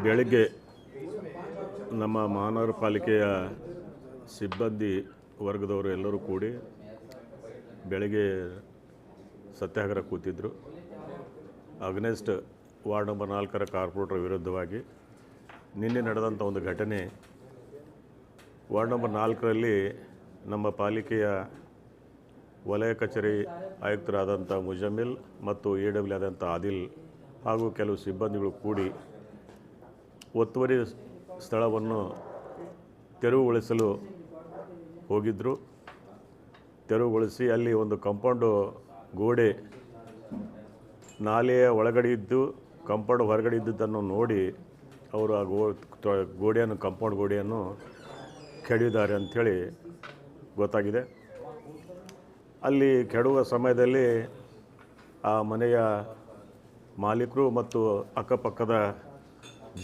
ಬೆಳಗ್ಗೆ ನಮ್ಮ ಮಹಾನಗರ ಪಾಲಿಕೆಯ ಸಿಬ್ಬಂದಿ ವರ್ಗದವರು ಎಲ್ಲರೂ ಕೂಡಿ ಬೆಳಗ್ಗೆ ಸತ್ಯಾಗ್ರಹ ಕೂತಿದ್ದರು ಅಗ್ನೆಸ್ಟ್ ವಾರ್ಡ್ ನಂಬರ್ ನಾಲ್ಕರ ಕಾರ್ಪೊರೇಟರ್ ವಿರುದ್ಧವಾಗಿ ನಿನ್ನೆ ನಡೆದಂಥ ಒಂದು ಘಟನೆ ವಾರ್ಡ್ ನಂಬರ್ ನಾಲ್ಕರಲ್ಲಿ ನಮ್ಮ ಪಾಲಿಕೆಯ ವಲಯ ಕಚೇರಿ ಆಯುಕ್ತರಾದಂಥ ಮುಜಮಿಲ್ ಮತ್ತು ಎ ಡಬ್ಲ್ಯೂ ಆದಂಥ ಆದಿಲ್ ಹಾಗೂ ಕೆಲವು ಸಿಬ್ಬಂದಿಗಳು ಕೂಡಿ ಒತ್ತುವರಿ ಸ್ಥಳವನ್ನು ತೆರವುಗೊಳಿಸಲು ಹೋಗಿದ್ದರು ತೆರವುಗೊಳಿಸಿ ಅಲ್ಲಿ ಒಂದು ಕಾಂಪೌಂಡು ಗೋಡೆ ನಾಲೆಯ ಒಳಗಡೆ ಇದ್ದು, ಕಾಂಪೌಂಡ್ ಹೊರಗಡೆ ಇದ್ದುದನ್ನು ನೋಡಿ ಅವರು ಆ ಗೋ ಗೋಡೆಯನ್ನು, ಕಾಂಪೌಂಡ್ ಗೋಡೆಯನ್ನು ಕೆಡಿದ್ದಾರೆ ಅಂಥೇಳಿ ಗೊತ್ತಾಗಿದೆ. ಅಲ್ಲಿ ಕೆಡುವ ಸಮಯದಲ್ಲಿ ಆ ಮನೆಯ ಮಾಲೀಕರು ಮತ್ತು ಅಕ್ಕಪಕ್ಕದ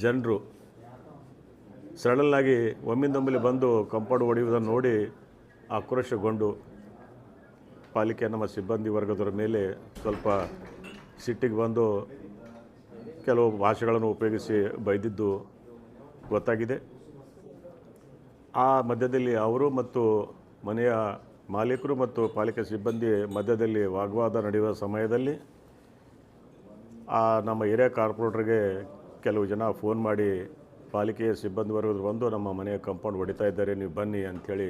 ಜನರು ಸಡನ್ನಾಗಿ ಒಮ್ಮಿಂದೊಮ್ಮೆ ಬಂದು ಕಂಪೌಂಡ್ ಹೊಡೆಯುವುದನ್ನು ನೋಡಿ ಆಕ್ರೋಶಗೊಂಡು ಪಾಲಿಕೆ ನಮ್ಮ ಸಿಬ್ಬಂದಿ ವರ್ಗದವರ ಮೇಲೆ ಸ್ವಲ್ಪ ಸಿಟ್ಟಿಗೆ ಬಂದು ಕೆಲವು ಭಾಷೆಗಳನ್ನು ಉಪಯೋಗಿಸಿ ಬೈದಿದ್ದು ಗೊತ್ತಾಗಿದೆ. ಆ ಮಧ್ಯದಲ್ಲಿ ಅವರು ಮತ್ತು ಮನೆಯ ಮಾಲೀಕರು ಮತ್ತು ಪಾಲಿಕೆ ಸಿಬ್ಬಂದಿ ಮಧ್ಯದಲ್ಲಿ ವಾಗ್ವಾದ ನಡೆಯುವ ಸಮಯದಲ್ಲಿ ಆ ನಮ್ಮ ಏರಿಯಾ ಕಾರ್ಪೊರೇಟರ್ಗೆ ಕೆಲವು ಜನ ಫೋನ್ ಮಾಡಿ ಪಾಲಿಕೆಯ ಸಿಬ್ಬಂದಿ ವರ್ಗದ ಬಂದು ನಮ್ಮ ಮನೆಯ ಕಂಪೌಂಡ್ ಹೊಡಿತಾ ಇದ್ದಾರೆ, ನೀವು ಬನ್ನಿ ಅಂಥೇಳಿ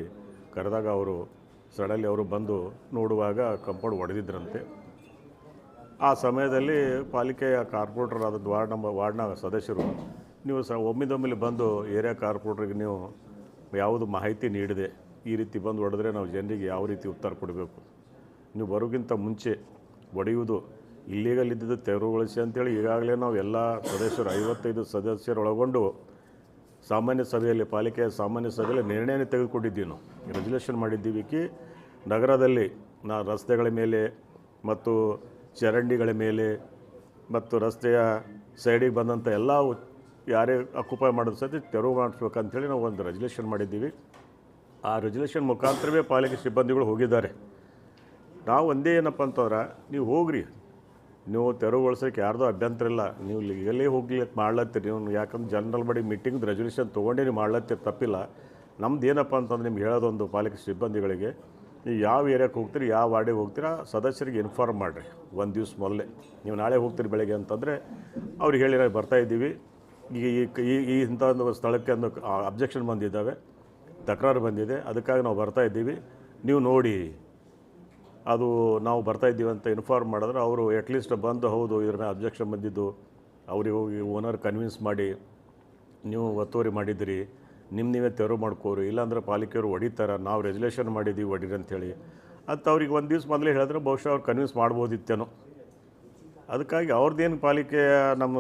ಕರೆದಾಗ ಅವರು ಸಡನ್ಲಿ ಅವರು ಬಂದು ನೋಡುವಾಗ ಕಂಪೌಂಡ್ ಹೊಡೆದಿದ್ರಂತೆ. ಆ ಸಮಯದಲ್ಲಿ ಪಾಲಿಕೆಯ ಕಾರ್ಪೊರೇಟರ್ ಆದ ವಾರ್ಡ್ ನಂಬರ್, ವಾರ್ಡ್ನ ಸದಸ್ಯರು, ನೀವು ಸ, ಒಮ್ಮಿದೊಮ್ಮೆಲೆ ಬಂದು ಏರಿಯಾ ಕಾರ್ಪೊರೇಟ್ರಿಗೆ ನೀವು ಯಾವುದು ಮಾಹಿತಿ ನೀಡಿದೆ ಈ ರೀತಿ ಬಂದು ಹೊಡೆದ್ರೆ ನಾವು ಜನರಿಗೆ ಯಾವ ರೀತಿ ಉತ್ತರ ಕೊಡಬೇಕು? ನೀವು ಬರೋಕ್ಕಿಂತ ಮುಂಚೆ ಹೊಡೆಯುವುದು ಇಲ್ಲೀಗಲ್ ಇದ್ದಿದ್ದು ತೆರವುಗೊಳಿಸಿ ಅಂತೇಳಿ ಈಗಾಗಲೇ ನಾವು ಎಲ್ಲ ಸದಸ್ಯರು, ಐವತ್ತೈದು ಸದಸ್ಯರು ಒಳಗೊಂಡು ಸಾಮಾನ್ಯ ಸಭೆಯಲ್ಲಿ ಪಾಲಿಕೆಯ ಸಾಮಾನ್ಯ ಸಭೆಯಲ್ಲಿ ನಿರ್ಣಯನೇ ತೆಗೆದುಕೊಂಡಿದ್ದೀವಿ ನಾವು. ರೆಜಲ್ಯೂಷನ್ ಮಾಡಿದ್ದೀವಿ ಕಿ, ನಗರದಲ್ಲಿ ನಾ ರಸ್ತೆಗಳ ಮೇಲೆ ಮತ್ತು ಚರಂಡಿಗಳ ಮೇಲೆ ಮತ್ತು ರಸ್ತೆಯ ಸೈಡಿಗೆ ಬಂದಂಥ ಎಲ್ಲ ಯಾರೇ ಅಕ್ಯುಪೈ ಮಾಡೋದು ಸತಿ ತೆರವು ಮಾಡಿಸ್ಬೇಕಂಥೇಳಿ ನಾವು ಒಂದು ರೆಜಲ್ಯೂಷನ್ ಮಾಡಿದ್ದೀವಿ. ಆ ರೆಜಲ್ಯೂಷನ್ ಮುಖಾಂತರವೇ ಪಾಲಿಕೆ ಸಿಬ್ಬಂದಿಗಳು ಹೋಗಿದ್ದಾರೆ. ನಾವು ಒಂದೇ ಏನಪ್ಪ ಅಂತಂದ್ರೆ, ನೀವು ಹೋಗ್ರಿ. ನೀವು ತೆರವುಗೊಳಿಸೋಕೆ ಯಾರ್ದೋ ಅಭ್ಯಂತರ ಇಲ್ಲ. ನೀವು ಲೀಗಲಿ ಹೋಗ್ಲಿಕ್ಕೆ ಮಾಡ್ಲತ್ತೀರಿ. ನೀವು ಯಾಕಂದ್ರೆ ಜನರಲ್ ಬಡಿ ಮೀಟಿಂಗ್ ರೆಸೊಲ್ಯೂಷನ್ ತೊಗೊಂಡು ನೀವು ಮಾಡ್ಲತ್ತೀರಿ, ತಪ್ಪಿಲ್ಲ. ನಮ್ದು ಏನಪ್ಪ ಅಂತಂದ್ರೆ ನಿಮ್ಗೆ ಹೇಳೋದೊಂದು ಪಾಲಿಕೆ ಸಿಬ್ಬಂದಿಗಳಿಗೆ, ನೀವು ಯಾವ ಏರಿಯಾಕ್ಕೆ ಹೋಗ್ತೀರಿ, ಯಾವ ವಾರ್ಡಿಗೆ ಹೋಗ್ತೀರಾ, ಸದಸ್ಯರಿಗೆ ಇನ್ಫಾರ್ಮ್ ಮಾಡಿರಿ. ಒಂದು ದಿವ್ಸ ಮೊದಲೇ. ನೀವು ನಾಳೆ ಹೋಗ್ತೀರಿ ಬೆಳಗ್ಗೆ ಅಂತಂದರೆ ಅವ್ರಿಗೆ ಹೇಳಿ ನಾವು ಬರ್ತಾ ಇದ್ದೀವಿ. ಈಗ ಈ, ಈ- ಇಂಥ ಒಂದು ಸ್ಥಳಕ್ಕೆ ಒಂದು ಅಬ್ಜೆಕ್ಷನ್ ಬಂದಿದ್ದಾವೆ. ತಕರಾರು ಬಂದಿದೆ. ಅದಕ್ಕಾಗಿ ನಾವು ಬರ್ತಾ ಇದ್ದೀವಿ. ನೀವು ನೋಡಿ ಅದು ನಾವು ಬರ್ತಾ ಇದ್ದೀವಿ ಅಂತ ಇನ್ಫಾರ್ಮ್ ಮಾಡಿದ್ರೆ ಅವರು ಅಟ್ಲೀಸ್ಟ್ ಬಂದು ಹೌದು ಮೇಲೆ ಅಬ್ಜೆಕ್ಷನ್ ಬಂದಿದ್ದು. ಅವ್ರಿಗೆ ಹೋಗಿ ಓನರ್ ಕನ್ವಿನ್ಸ್ ಮಾಡಿ, ನೀವು ಒತ್ತುವರಿ ಮಾಡಿದಿರಿ ನಿಮ್ಮ ನೀವೇ ತೆರವು ಮಾಡ್ಕೋರಿ, ಇಲ್ಲಾಂದ್ರೆ ಪಾಲಿಕೆಯವರು ಹೊಡಿತಾರೆ, ನಾವು ರೆಜುಲೇಷನ್ ಮಾಡಿದ್ದೀವಿ, ಹೊಡಿರಿ ಅಂಥೇಳಿ ಅಂತ ಅವ್ರಿಗೆ ಒಂದು ದಿವ್ಸ ಮೊದಲೇ ಹೇಳಿದ್ರೆ ಬಹುಶಃ ಅವ್ರು ಕನ್ವಿನ್ಸ್ ಮಾಡ್ಬೋದಿತ್ತೇನೋ. ಅದಕ್ಕಾಗಿ ಅವ್ರದ್ದೇನು ಪಾಲಿಕೆಯ ನಮ್ಮ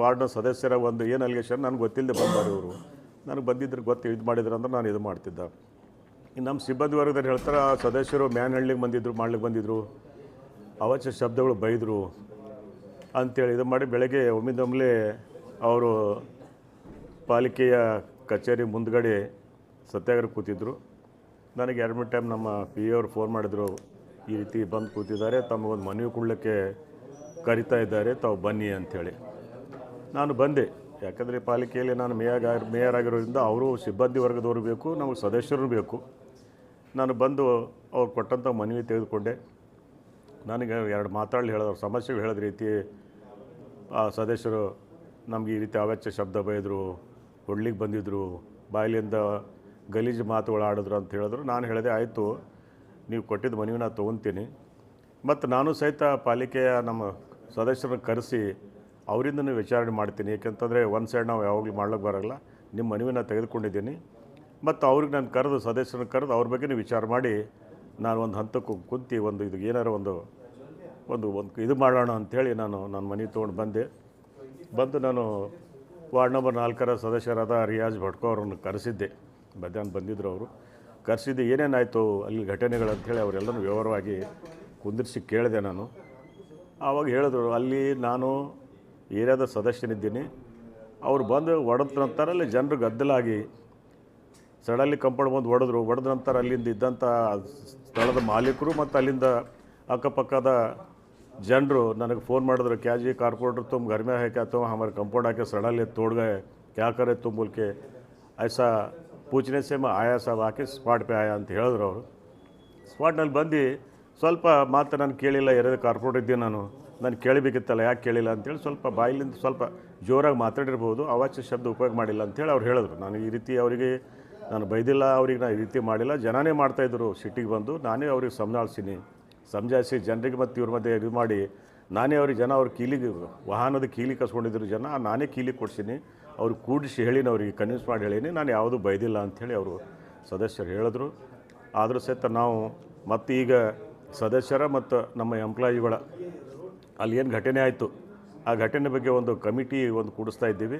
ವಾರ್ಡ್ನ ಸದಸ್ಯರ ಒಂದು ಏನು ಅಲಿಗೇಷನ್ ನನಗೆ ಗೊತ್ತಿಲ್ಲದೆ ಬಂದವರು ಇವರು. ನನಗೆ ಬಂದಿದ್ರೆ ಗೊತ್ತು, ಇದು ಮಾಡಿದ್ರು ಅಂದ್ರೆ ನಾನು ಇದು ಮಾಡ್ತಿದ್ದೆ. ನಮ್ಮ ಸಿಬ್ಬಂದಿ ವರ್ಗದಲ್ಲಿ ಹೇಳ್ತಾರೆ ಆ ಸದಸ್ಯರು ಮ್ಯಾನ್ ಹಳ್ಳಿಗೆ ಬಂದಿದ್ರು, ಮಾಡ್ಲಿಕ್ಕೆ ಬಂದಿದ್ರು. ಅವಶ್ಯ ಶಬ್ದಗಳು ಬೈದರು. ಅಂಥೇಳಿ ಇದು ಮಾಡಿ ಬೆಳಗ್ಗೆ ಒಮ್ಮಿಂದೊಮ್ಮೆ ಅವರು ಪಾಲಿಕೆಯ ಕಚೇರಿ ಮುಂದ್ಗಡೆ ಸತ್ಯಾಗ್ರಹ ಕೂತಿದ್ರು. ನನಗೆ ಎರಡು ಮೂರು ಟೈಮ್ ನಮ್ಮ ಪಿ ಎ ಅವರು ಫೋನ್ ಮಾಡಿದ್ರು, ಈ ರೀತಿ ಬಂದು ಕೂತಿದ್ದಾರೆ ತಮಗೊಂದು ಮನವಿ ಕೊಡಲಿಕ್ಕೆ ಕರಿತಾ ಇದ್ದಾರೆ, ತಾವು ಬನ್ನಿ ಅಂಥೇಳಿ ನಾನು ಬಂದೆ. ಯಾಕಂದರೆ ಪಾಲಿಕೆಯಲ್ಲಿ ನಾನು ಮೇಯರ್ ಮೇಯರ್ ಆಗಿರೋದ್ರಿಂದ ಅವರು ಸಿಬ್ಬಂದಿ ವರ್ಗದವರು ಬೇಕು ನಮಗೆ ಸದಸ್ಯರು ಬೇಕು. ನಾನು ಬಂದು ಅವ್ರು ಕೊಟ್ಟಂಥ ಮನವಿ ತೆಗೆದುಕೊಂಡೆ. ನನಗೆ ಎರಡು ಮಾತಾಡಲಿ ಹೇಳಿದ್ರು ಸಮಸ್ಯೆಗಳು ಹೇಳಿದ ರೀತಿ ಆ ಸದಸ್ಯರು ನಮಗೆ ಈ ರೀತಿ ಅವೆಚ್ಚ ಶಬ್ದ ಬೈದರು ಹೊಡ್ಲಿಕ್ಕೆ ಬಂದಿದ್ದರು ಬಾಯಿಲಿಂದ ಗಲೀಜು ಮಾತುಗಳು ಆಡಿದ್ರು ಅಂತ ಹೇಳಿದ್ರು. ನಾನು ಹೇಳಿದೆ, ಆಯಿತು, ನೀವು ಕೊಟ್ಟಿದ್ದ ಮನವಿ ನಾನು ತೊಗೊತೀನಿ. ಮತ್ತು ನಾನು ಸಹಿತ ಪಾಲಿಕೆಯ ನಮ್ಮ ಸದಸ್ಯರನ್ನ ಕರೆಸಿ ಅವರಿಂದನೂ ವಿಚಾರಣೆ ಮಾಡ್ತೀನಿ. ಏಕೆಂತಂದರೆ, ಒಂದು ಸೈಡ್ ನಾವು ಯಾವಾಗಲೂ ಮಾಡ್ಲಿಕ್ಕೆ ಬರೋಲ್ಲ. ನಿಮ್ಮ ಮನವಿನ ತೆಗೆದುಕೊಂಡಿದ್ದೀನಿ. ಮತ್ತು ಅವ್ರಿಗೆ ನಾನು ಕರೆದು, ಸದಸ್ಯರನ್ನು ಕರೆದು ಅವ್ರ ಬಗ್ಗೆ ವಿಚಾರ ಮಾಡಿ, ನಾನು ಒಂದು ಹಂತಕ್ಕೆ ಕುಂತಿ ಒಂದು ಇದು ಏನಾರು ಒಂದು ಒಂದು ಒಂದು ಇದು ಮಾಡೋಣ ಅಂಥೇಳಿ ನಾನು ನನ್ನ ಮನೆ ತೊಗೊಂಡು ಬಂದೆ. ಬಂದು ನಾನು ವಾರ್ಡ್ ನಂಬರ್ ನಾಲ್ಕರ ಸದಸ್ಯರಾದ ರಿಯಾಜ್ ಭಟ್ಕೋ ಅವರನ್ನು ಕರೆಸಿದ್ದೆ. ಮಧ್ಯಾಹ್ನ ಬಂದಿದ್ದರು ಅವರು. ಕರೆಸಿದ್ದೆ ಏನೇನಾಯಿತು, ಅಲ್ಲಿ ಘಟನೆಗಳು ಅಂಥೇಳಿ ಅವರೆಲ್ಲನೂ ವಿವರವಾಗಿ ಕುಂದಿರಿಸಿ ಕೇಳಿದೆ ನಾನು. ಆವಾಗ ಹೇಳಿದ್ರು, ಅಲ್ಲಿ ನಾನು ಏರಿಯಾದ ಸದಸ್ಯನಿದ್ದೀನಿ. ಅವ್ರು ಬಂದು ಒಡೆದ ನಂತರ ಅಲ್ಲಿ ಜನರು ಗದ್ದಲಾಗಿ ಸಡನ್ಲಿ ಕಂಪೌಂಡ್ ಬಂದು ಹೊಡೆದ್ರು ಹೊಡೆದ ನಂತರ ಅಲ್ಲಿಂದ ಇದ್ದಂಥ ಸ್ಥಳದ ಮಾಲೀಕರು ಮತ್ತು ಅಲ್ಲಿಂದ ಅಕ್ಕಪಕ್ಕದ ಜನರು ನನಗೆ फ़ोन ಮಾಡಿದ್ರು क्या जी कारपोरेटर तुम घर में है क्या तुम हमारे कंपाउंड आके सड़ा ले तोड़ गए क्या करे तुम बोल के ऐसा पूछने से मैं आया सब आके स्पाट पे आया ಅಂತ ಹೇಳಿದ್ರು ಅವರು ಸ್ಪಾಟ್ನಲ್ಲಿ ಬಂದು ಸ್ವಲ್ಪ ಮಾತು ನಾನು ಕೇಳಿಲ್ಲ ಎರಡು ಕಾರ್ಪೊರೇಟ್ ಇದ್ದೆ ನಾನು ನಾನು ಕೇಳಬೇಕಿತ್ತಲ್ಲ ಯಾಕೆ ಕೇಳಿಲ್ಲ ಅಂತೇಳಿ ಸ್ವಲ್ಪ ಬಾಯಿಲಿಂದ ಸ್ವಲ್ಪ ಜೋರಾಗಿ ಮಾತಾಡಿರ್ಬೋದು ಅವಾಚ್ಯ ಶಬ್ದ ಉಪಯೋಗ ಮಾಡಿಲ್ಲ ಅಂತೇಳಿ ಅವ್ರು ಹೇಳಿದ್ರು ನಾನು ಈ ರೀತಿ ಅವರಿಗೆ ನಾನು ಬೈದಿಲ್ಲ, ಅವ್ರಿಗೆ ನಾನು ಈ ರೀತಿ ಮಾಡಿಲ್ಲ. ಜನನೇ ಮಾಡ್ತಾಯಿದ್ರು ಸಿಟಿಗೆ ಬಂದು. ನಾನೇ ಅವ್ರಿಗೆ ಸಂಭಾಳಿಸೀನಿ. ಸಂಜಾಯಿಸಿ ಜನರಿಗೆ ಮತ್ತು ಇವ್ರ ಮಧ್ಯೆ ಇದು ಮಾಡಿ, ನಾನೇ ಅವ್ರಿಗೆ ಜನ ಅವ್ರ ಕೀಲಿಗೆ, ವಾಹನದ ಕೀಲಿ ಕಸ್ಕೊಂಡಿದ್ರು ಜನ, ನಾನೇ ಕೀಲಿ ಕೊಡ್ಸೀನಿ. ಅವ್ರು ಕೂಡಿಸಿ ಹೇಳೀನಿ, ಅವ್ರಿಗೆ ಕನ್ವಿನ್ಸ್ ಮಾಡಿ ಹೇಳೀನಿ. ನಾನು ಯಾವುದೂ ಬೈದಿಲ್ಲ ಅಂಥೇಳಿ ಅವರು ಸದಸ್ಯರು ಹೇಳಿದ್ರು. ಆದರೂ ಸಹಿತ ನಾವು ಮತ್ತು ಈಗ ಸದಸ್ಯರ ಮತ್ತು ನಮ್ಮ ಎಂಪ್ಲಾಯಿಗಳ ಅಲ್ಲಿ ಏನು ಘಟನೆ ಆಯಿತು, ಆ ಘಟನೆ ಬಗ್ಗೆ ಒಂದು ಕಮಿಟಿ ಒಂದು ಕೂಡಿಸ್ತಾ ಇದ್ದೀವಿ.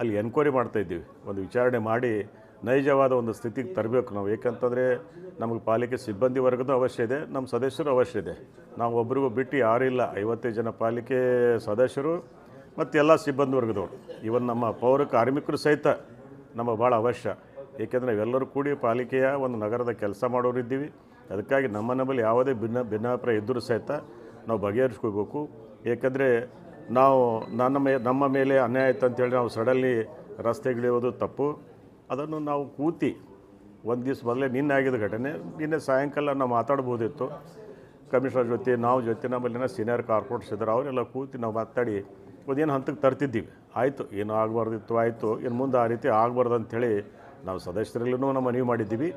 ಅಲ್ಲಿ ಎನ್ಕ್ವೈರಿ ಮಾಡ್ತಾ ಇದ್ದೀವಿ. ಒಂದು ವಿಚಾರಣೆ ಮಾಡಿ ನೈಜವಾದ ಒಂದು ಸ್ಥಿತಿಗೆ ತರಬೇಕು ನಾವು. ಏಕೆಂತಂದರೆ ನಮಗೆ ಪಾಲಿಕೆ ಸಿಬ್ಬಂದಿ ವರ್ಗದ ಅವಶ್ಯ ಇದೆ ನಮ್ಮ ಸದಸ್ಯರು ಅವಶ್ಯ ಇದೆ. ನಾವು ಒಬ್ರಿಗೂ ಬಿಟ್ಟು ಇಲ್ಲ. ಐವತ್ತೈದು ಜನ ಪಾಲಿಕೆ ಸದಸ್ಯರು ಮತ್ತು ಎಲ್ಲ ಸಿಬ್ಬಂದಿ ವರ್ಗದವರು. ಇವನ್ ನಮ್ಮ ಪೌರ ಕಾರ್ಮಿಕರು ಸಹಿತ ನಮಗೆ ಭಾಳ ಅವಶ್ಯ. ಏಕೆಂದರೆ ನಾವೆಲ್ಲರೂ ಕೂಡಿ ಪಾಲಿಕೆಯ ಒಂದು ನಗರದ ಕೆಲಸ ಮಾಡೋರು ಇದ್ದೀವಿ. ಅದಕ್ಕಾಗಿ ನಮ್ಮ ನಮ್ಮಲ್ಲಿ ಯಾವುದೇ ಭಿನ್ನ ಭಿನ್ನಾಭಿಪ್ರಾಯ ಇದ್ದರೂ ಸಹಿತ ನಾವು ಬಗೆಹರಿಸ್ಕೋಬೇಕು ಏಕೆಂದರೆ ನಾವು ನನ್ನ ಮೇ ನಮ್ಮ ಮೇಲೆ ಅನ್ಯಾಯ ಆಯ್ತು ಅಂತೇಳಿ ನಾವು ಸಡನ್ಲಿ ರಸ್ತೆಗಿಳಿಯೋದು ತಪ್ಪು. ಅದನ್ನು ನಾವು ಕೂತಿ ಒಂದು ದಿವಸ ಮೊದಲೇ ನಿನ್ನೆ ಆಗಿದ ಘಟನೆ. ನಿನ್ನೆ ಸಾಯಂಕಾಲ ನಾವು ಮಾತಾಡ್ಬೋದಿತ್ತು. ಕಮಿಷನರ್ ಜೊತೆ, ನಾವು ಜೊತೆ, ನಮ್ಮಲ್ಲಿನ ಸೀನಿಯರ್ ಕಾರ್ಪೊರೇಟ್ಸ್ ಇದ್ದಾರೆ. ಅವರೆಲ್ಲ ಕೂತಿ ನಾವು ಮಾತಾಡಿ, ಒಂದೇನು ಹಂತಕ್ಕೆ ತರ್ತಿದ್ದೀವಿ? ಆಯಿತು, ಏನು ಆಗಬಾರ್ದಿತ್ತು, ಆಯಿತು, ಇನ್ನು ಮುಂದೆ ಆ ರೀತಿ ಆಗಬಾರ್ದು ಅಂಥೇಳಿ ನಾವು ಸದಸ್ಯರಲ್ಲೂ ನಮ್ಮ ಮನವಿ ಮಾಡಿದ್ದೀವಿ.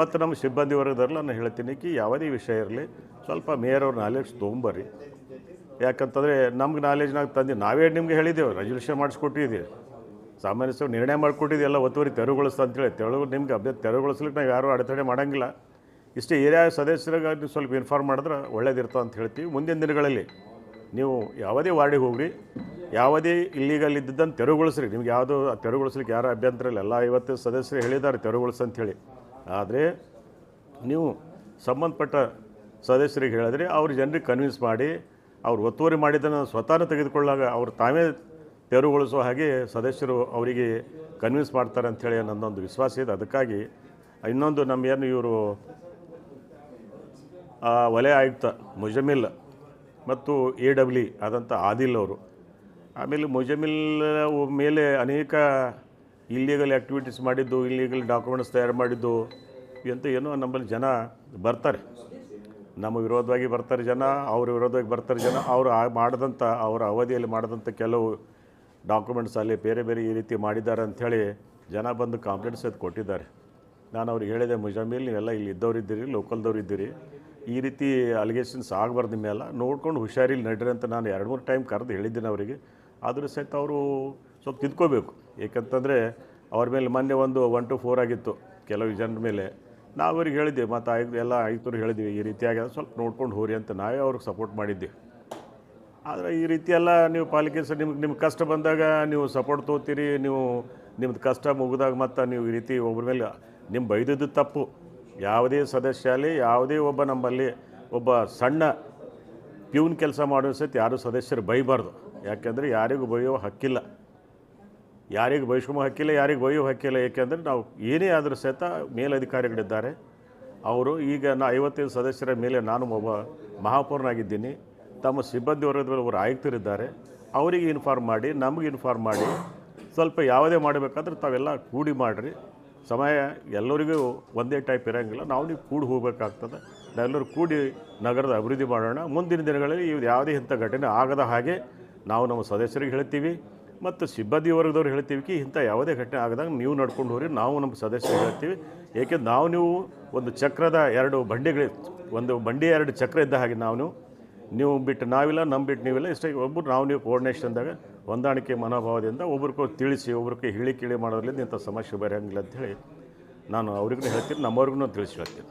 ಮತ್ತು ನಮ್ಮ ಸಿಬ್ಬಂದಿ ವರ್ಗದಲ್ಲ ನಾನು ಹೇಳ್ತೀನಿ ಕಿ, ಯಾವುದೇ ವಿಷಯ ಇರಲಿ, ಸ್ವಲ್ಪ ಮೇಯರ್ ಅವ್ರ ನಾಲೆಡ್ಜ್ ತೊಗೊಂಬರ್ರಿ. ಯಾಕಂತಂದರೆ ನಮ್ಗೆ ನಾಲೆಜ್ನಾಗ ತಂದು, ನಾವೇ ನಿಮ್ಗೆ ಹೇಳಿದ್ದೇವೆ. ರೆಜಲ್ಯೂಷನ್ ಮಾಡಿಸ್ಕೊಟ್ಟಿದ್ದೀವಿ. ಸಾಮಾನ್ಯ ಸಭೆ ನಿರ್ಣಯ ಮಾಡಿಕೊಟ್ಟಿದ್ದು ಎಲ್ಲ ಒತ್ತುವರಿ ತೆರವುಗೊಳಿಸ್ತಾ ಅಂತೇಳಿ. ತೆರವು, ನಿಮ್ಗೆ ಅಭ್ಯರ್ಥಿ ತೆರವುಗೊಳಿಸ್ಲಿಕ್ಕೆ ನಾವು ಯಾರೂ ಅಡೆತಡೆ ಮಾಡೋಂಗಿಲ್ಲ. ಇಷ್ಟೇ ಏರಿಯಾ ಸದಸ್ಯರಿಗಾಗಿ ಸ್ವಲ್ಪ ಇನ್ಫಾರ್ಮ್ ಮಾಡಿದ್ರೆ ಒಳ್ಳೇದಿರ್ತದೆ ಅಂತ ಹೇಳ್ತೀವಿ. ಮುಂದಿನ ದಿನಗಳಲ್ಲಿ ನೀವು ಯಾವುದೇ ವಾರ್ಡಿಗೆ ಹೋಗ್ರಿ, ಯಾವುದೇ ಇಲ್ಲಿಗಲ್ ಇದ್ದದ್ದನ್ನು ತೆರವುಗೊಳಿಸ್ರಿ. ನಿಮ್ಗೆ ಯಾವುದೋ ತೆರವುಗೊಳಿಸ್ಲಿಕ್ಕೆ ಯಾರು ಅಭ್ಯಂತರ ಇಲ್ಲ. ಎಲ್ಲ ಐವತ್ತು ಸದಸ್ಯರು ಹೇಳಿದ್ದಾರೆ ತೆರವುಗೊಳಿಸ್ ಅಂತೇಳಿ ಆದರೆ ನೀವು ಸಂಬಂಧಪಟ್ಟ ಸದಸ್ಯರಿಗೆ ಹೇಳಿದ್ರೆ ಅವ್ರ ಜನರಿಗೆ ಕನ್ವಿನ್ಸ್ ಮಾಡಿ, ಅವ್ರು ಒತ್ತುವರಿ ಮಾಡಿದ್ದನ್ನು ಸ್ವತಃ ತೆಗೆದುಕೊಳ್ಳಾಗ ಅವ್ರು ತಾವೇ ತೆರವುಗೊಳಿಸುವ ಹಾಗೆ ಸದಸ್ಯರು ಅವರಿಗೆ ಕನ್ವಿನ್ಸ್ ಮಾಡ್ತಾರೆ ಅಂಥೇಳಿ ನನ್ನೊಂದು ವಿಶ್ವಾಸ ಇದೆ. ಅದಕ್ಕಾಗಿ ಇನ್ನೊಂದು ನಮ್ಮ ಏನು ಇವರು ವಲಯ ಆಯುಕ್ತ ಮುಜಮಿಲ್ ಮತ್ತು ಎ ಡಬ್ಲ್ಯೂ ಆದಂಥ ಆದಿಲ್ ಅವರು. ಆಮೇಲೆ ಮುಜಮಿಲ್ ಮೇಲೆ ಅನೇಕ ಇಲ್ಲೀಗಲ್ ಆ್ಯಕ್ಟಿವಿಟೀಸ್ ಮಾಡಿದ್ದು ಇಲ್ಲೀಗಲ್ ಡಾಕ್ಯುಮೆಂಟ್ಸ್ ತಯಾರು ಮಾಡಿದ್ದು ಅಂತ ಏನೋ ನಮ್ಮಲ್ಲಿ ಜನ ಬರ್ತಾರೆ. ನಮ್ಮ ವಿರೋಧವಾಗಿ ಬರ್ತಾರೆ ಜನ, ಅವ್ರ ವಿರೋಧವಾಗಿ ಬರ್ತಾರೆ ಜನ, ಅವರು ಮಾಡಿದಂಥ, ಅವರ ಅವಧಿಯಲ್ಲಿ ಮಾಡಿದಂಥ ಕೆಲವು ಡಾಕ್ಯುಮೆಂಟ್ಸ್ ಅಲ್ಲಿ ಬೇರೆ ಬೇರೆ ಈ ರೀತಿ ಮಾಡಿದ್ದಾರೆ ಅಂಥೇಳಿ ಜನ ಬಂದು ಕಾಂಪ್ಲೇಂಟ್ಸ್ ಅದು ಕೊಟ್ಟಿದ್ದಾರೆ. ನಾನು ಅವ್ರಿಗೆ ಹೇಳಿದೆ, ಮುಜಾಮಿಲ್ ನೀವೆಲ್ಲ ಇಲ್ಲಿ ಇದ್ದವ್ರು ಇದ್ದೀರಿ, ಲೋಕಲ್ದವ್ರು ಇದ್ದೀರಿ. ಈ ರೀತಿ ಅಲಿಗೇಷನ್ಸ್ ಆಗಬಾರ್ದು ನಿಮ್ಮೆಲ್ಲ. ನೋಡ್ಕೊಂಡು ಹುಷಾರಿಲ್ಲಿ ನಡ್ರಿ ಅಂತ ನಾನು ಎರಡು ಮೂರು ಟೈಮ್ ಕರೆದು ಹೇಳಿದ್ದೀನಿ ಅವರಿಗೆ. ಆದರೂ ಸಹಿತ ಅವರು ಸ್ವಲ್ಪ ತಿದ್ಕೋಬೇಕು. ಏಕೆಂತಂದರೆ ಅವ್ರ ಮೇಲೆ ಮೊನ್ನೆ ಒಂದು ಒನ್ ಟು ಫೋರ್ ಆಗಿತ್ತು ಕೆಲವು ಜನರ ಮೇಲೆ. ನಾವು ಅವ್ರಿಗೆ ಹೇಳಿದ್ದೆ ಮತ್ತು ಆಯ್ತು ಎಲ್ಲ ಆಯುಕ್ತರು ಹೇಳಿದ್ವಿ, ಈ ರೀತಿಯಾಗಿ ಸ್ವಲ್ಪ ನೋಡ್ಕೊಂಡು ಹೋರಿ ಅಂತ ನಾವೇ ಅವ್ರಿಗೆ ಸಪೋರ್ಟ್ ಮಾಡಿದ್ದೆ ಆದರೆ ಈ ರೀತಿ ಎಲ್ಲ ನೀವು ಪಾಲಿಕೆ ಸರ್ ನಿಮ್ಗೆ ನಿಮ್ಗೆ ಕಷ್ಟ ಬಂದಾಗ ನೀವು ಸಪೋರ್ಟ್ ತೊಗೋತೀರಿ, ನೀವು ನಿಮ್ದು ಕಷ್ಟ ಮುಗಿದಾಗ ಮತ್ತು ನೀವು ಈ ರೀತಿ ಒಬ್ಬರ ಮೇಲೆ ನಿಮ್ಮ ಬೈದದ್ದು ತಪ್ಪು. ಯಾವುದೇ ಸದಸ್ಯ ಆಗಲಿ, ಯಾವುದೇ ಒಬ್ಬ ನಮ್ಮಲ್ಲಿ ಒಬ್ಬ ಸಣ್ಣ ಪ್ಯೂನ್ ಕೆಲಸ ಮಾಡೋ ಸಹಿತ ಯಾರೂ ಸದಸ್ಯರು ಬೈಬಾರ್ದು. ಯಾಕೆಂದರೆ ಯಾರಿಗೂ ಬೈಯೋ ಹಕ್ಕಿಲ್ಲ. ಯಾರಿಗೆ ಬೈಸ್ಕೊಂಬ ಹಕ್ಕಿಲ್ಲ, ಯಾರಿಗೆ ಬೈಯೋ ಹಕ್ಕಿಲ್ಲ. ಏಕೆಂದರೆ ನಾವು ಏನೇ ಆದರೂ ಸಹಿತ ಮೇಲಧಿಕಾರಿಗಳಿದ್ದಾರೆ. ಅವರು ಈಗ ನಾ ಐವತ್ತೈದು ಸದಸ್ಯರ ಮೇಲೆ ನಾನು ಒಬ್ಬ ಮಹಾಪೌರನಾಗಿದ್ದೀನಿ. ತಮ್ಮ ಸಿಬ್ಬಂದಿ ವರ್ಗದ ಒಬ್ಬರು ಆಯುಕ್ತರಿದ್ದಾರೆ, ಅವರಿಗೆ ಇನ್ಫಾರ್ಮ್ ಮಾಡಿ, ನಮಗೆ ಇನ್ಫಾರ್ಮ್ ಮಾಡಿ, ಸ್ವಲ್ಪ ಯಾವುದೇ ಮಾಡಬೇಕಾದ್ರೆ ತಾವೆಲ್ಲ ಕೂಡಿ ಮಾಡಿರಿ. ಸಮಯ ಎಲ್ಲರಿಗೂ ಒಂದೇ ಟೈಪ್ ಇರೋಂಗಿಲ್ಲ. ನಾವು ನೀವು ಕೂಡಿ ಹೋಗಬೇಕಾಗ್ತದೆ. ನಾವೆಲ್ಲರೂ ಕೂಡಿ ನಗರದ ಅಭಿವೃದ್ಧಿ ಮಾಡೋಣ. ಮುಂದಿನ ದಿನಗಳಲ್ಲಿ ಇವು ಯಾವುದೇ ಇಂಥ ಘಟನೆ ಆಗದ ಹಾಗೆ ನಾವು ನಮ್ಮ ಸದಸ್ಯರಿಗೆ ಹೇಳ್ತೀವಿ ಮತ್ತು ಸಿಬ್ಬಂದಿ ವರ್ಗದವ್ರು ಹೇಳ್ತೀವಿ ಕಿ, ಇಂಥ ಯಾವುದೇ ಘಟನೆ ಆಗದಾಗ ನೀವು ನಡ್ಕೊಂಡು ಹೋಗ್ರಿ. ನಾವು ನಮ್ಮ ಸದಸ್ಯರಿಗೆ ಹೇಳ್ತೀವಿ. ಏಕೆಂದ್ರೆ ನಾವು ನೀವು ಒಂದು ಚಕ್ರದ ಎರಡು ಬಂಡಿಗಳು, ಒಂದು ಬಂಡಿ ಎರಡು ಚಕ್ರ ಇದ್ದ ಹಾಗೆ ನಾವು ನೀವು ಬಿಟ್ಟು ನಾವಿಲ್ಲ ನಮ್ಮ ಬಿಟ್ಟು ನೀವಿಲ್ಲ. ಇಷ್ಟೇ ಒಬ್ಬರು ನಾವು ನೀವು ಕೋರ್ಡಿನೇಷನ್ದಾಗ ಹೊಂದಾಣಿಕೆ ಮನೋಭಾವದಿಂದ ಒಬ್ರಿಗೂ ತಿಳಿಸಿ ಒಬ್ರಿಗೆ ಹಿಳಿ ಕಿಳಿ ಮಾಡೋದ್ರಿಂದ ಇಂಥ ಸಮಸ್ಯೆ ಬರೋಂಗಿಲ್ಲ ಹೇಳಿ ನಾನು ಅವ್ರಿಗೂ ಹೇಳ್ತೀನಿ, ನಮ್ಮವ್ರಿಗೂ ತಿಳಿಸಿ ಹೇಳ್ತೀನಿ.